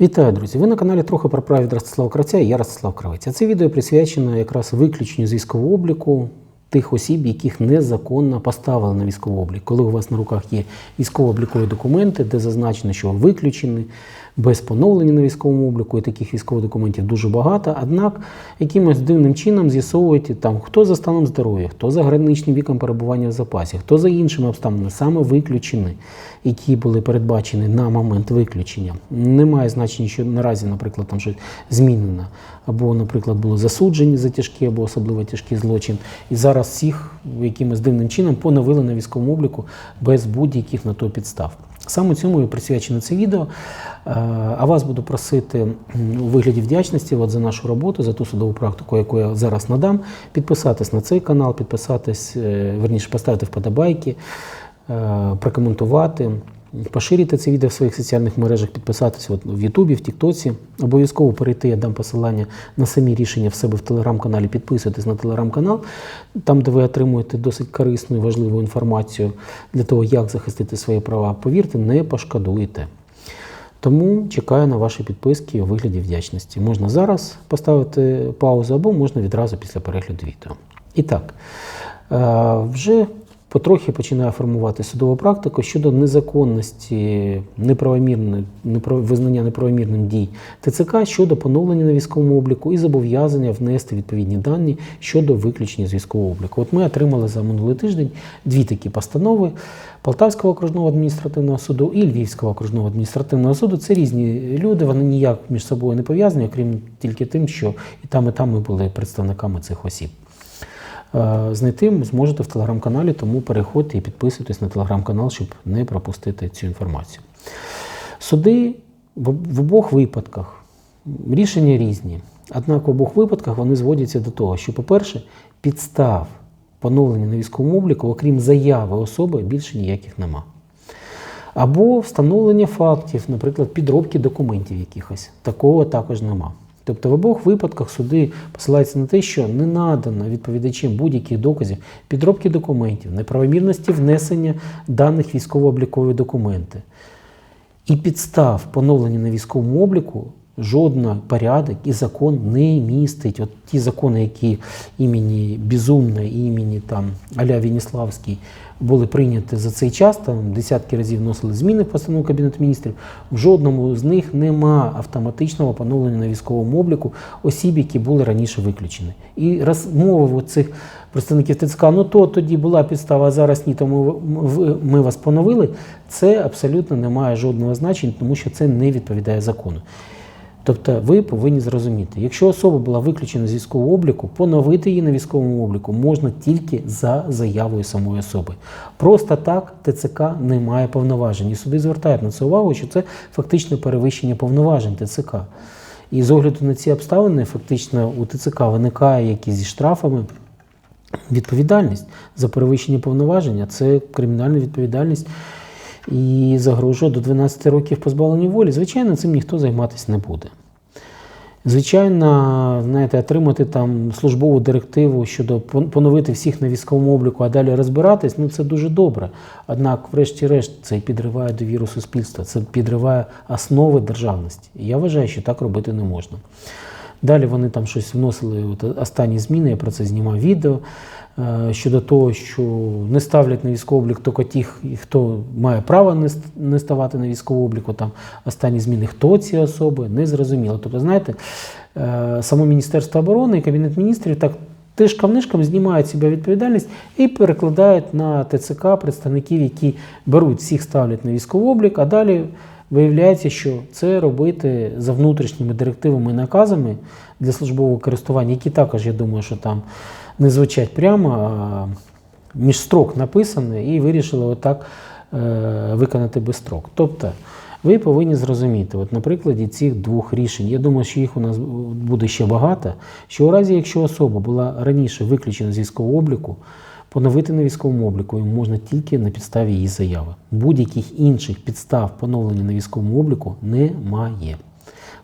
Вітаю, друзі! Ви на каналі трохи про правід Ростислава Кравця і я Ростислав Кравець. А це відео присвячено якраз виключенню з військового обліку тих осіб, яких незаконно поставили на військовий облік. Коли у вас на руках є військово-облікові документи, де зазначено, що ви виключені без поновлення на військовому обліку, і таких військових документів дуже багато. Однак якимось дивним чином з'ясовуєте там, хто за станом здоров'я, хто за граничним віком перебування в запасі, хто за іншими обставинами, саме виключені, які були передбачені на момент виключення. Немає значення, що наразі, наприклад, там щось змінено, або, наприклад, були засуджені за тяжкі або особливо тяжкий злочин. І зараз всіх якимось дивним чином поновили на військовому обліку без будь-яких на то підстав. Саме цьому і присвячено це відео. Е, А вас буду просити у вигляді вдячності от за нашу роботу, за ту судову практику, яку я зараз надам, підписатись на цей канал, підписатись, е, верніше, поставити вподобайки, е, прокоментувати. Поширити це відео в своїх соціальних мережах, підписатися в Ютубі, в Тіктоці. Обов'язково перейти, я дам посилання на самі рішення в себе в телеграм-каналі. Підписуйтесь на телеграм-канал, там, де ви отримуєте досить корисну і важливу інформацію для того, як захистити свої права. Повірте, не пошкодуєте. Тому чекаю на ваші підписки у вигляді вдячності. Можна зараз поставити паузу або можна відразу після перегляду відео. І так, е, вже потрохи починає формувати судову практику щодо незаконності неправомірної непро- визнання неправомірним дій ТЦК щодо поновлення на військовому обліку і зобов'язання внести відповідні дані щодо виключення з військового обліку. От ми отримали за минулий тиждень дві такі постанови Полтавського окружного адміністративного суду і Львівського окружного адміністративного суду. Це різні люди, вони ніяк між собою не пов'язані, окрім тільки тим, що і там, і там ми були представниками цих осіб. Е, Знайти зможете в телеграм-каналі, тому переходьте і підписуйтесь на телеграм-канал, щоб не пропустити цю інформацію. Суди в обох випадках рішення різні. Однак в обох випадках вони зводяться до того, що, по-перше, підстав поновлення на військовому обліку, окрім заяви особи, більше ніяких нема. Або встановлення фактів, наприклад, підробки документів якихось. Такого також нема. Тобто в обох випадках суди посилаються на те, що не надано відповідачем будь-яких доказів підробки документів, неправомірності внесення даних військово-облікові документи. І підстав поновлення на військовому обліку жодна порядок і закон не містить. От ті закони, які імені Безумна імені там Аля Веніславський були прийняті за цей час, там десятки разів вносили зміни в постанову Кабінету міністрів. В жодному з них нема автоматичного поновлення на військовому обліку осіб, які були раніше виключені. І розмови цих представників ТЦК, ну то тоді була підстава, а зараз ні, тому ми вас поновили. Це абсолютно не має жодного значення, тому що це не відповідає закону. Тобто ви повинні зрозуміти, якщо особа була виключена з військового обліку, поновити її на військовому обліку можна тільки за заявою самої особи. Просто так ТЦК не має повноважень. І суди звертають на це увагу, що це фактично перевищення повноважень ТЦК. І з огляду на ці обставини, фактично у ТЦК виникає якісь зі штрафами відповідальність за перевищення повноваження. Це кримінальна відповідальність і загрожує до 12 років позбавлення волі. Звичайно, цим ніхто займатися не буде. Звичайно, знаєте, отримати там службову директиву щодо поновити всіх на військовому обліку, а далі розбиратись, ну це дуже добре. Однак, врешті-решт, це підриває довіру суспільства, це підриває основи державності. Я вважаю, що так робити не можна. Далі вони там щось вносили, от останні зміни, я про це знімав відео. е, Щодо того, що не ставлять на військовий облік тільки тих, хто має право не ставати на військовий обліку, там останні зміни, хто ці особи, не зрозуміло. Тобто, знаєте, е, само Міністерство оборони і Кабінет міністрів так тишком-нишком знімають себе відповідальність і перекладають на ТЦК представників, які беруть всіх ставлять на військовий облік, а далі Виявляється, що це робити за внутрішніми директивами і наказами для службового користування, які також, я думаю, що там не звучать прямо, а між строк написані, і вирішили отак е, виконати без строк. Тобто ви повинні зрозуміти, от на прикладі цих двох рішень, я думаю, що їх у нас буде ще багато, що у разі, якщо особа була раніше виключена з військового обліку, Поновити на військовому обліку можна тільки на підставі її заяви. Будь-яких інших підстав поновлення на військовому обліку немає.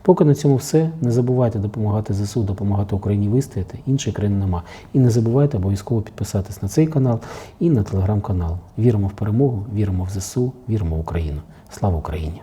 Поки на цьому все. Не забувайте допомагати ЗСУ, допомагати Україні вистояти. Іншої країни нема. І не забувайте обов'язково підписатись на цей канал і на телеграм-канал. Віримо в перемогу, віримо в ЗСУ, віримо в Україну. Слава Україні!